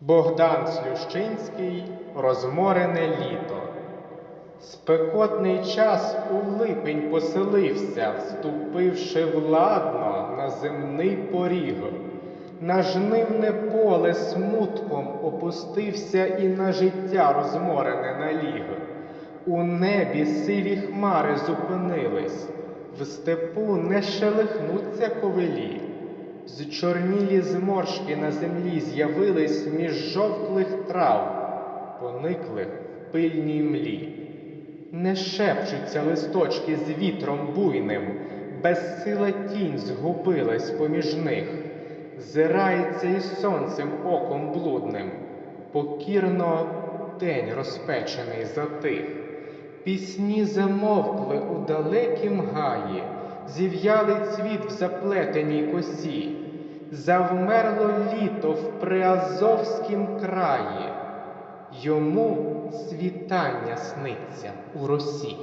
Богдан Слющинський Розморене літо. Спекотний час у липень поселився, вступивши владно на земний поріг. На жнивне поле смутком опустився і на життя розморене наліг. У небі сиві хмари зупинились, в степу не шелихнуться ковилі. Зчорнілі зморшки на землі з'явились між жовтлих трав, поникли в пильній млі. Не шепчуться листочки з вітром буйним, безсила тінь згубилась поміж них, зирається із сонцем оком блудним, покірно день розпечений затих. Пісні замовкли у далекім гаї, зів'ялий цвіт в заплетеній косі, завмерло літо в приазовськім краї, йому світання сниться у росі.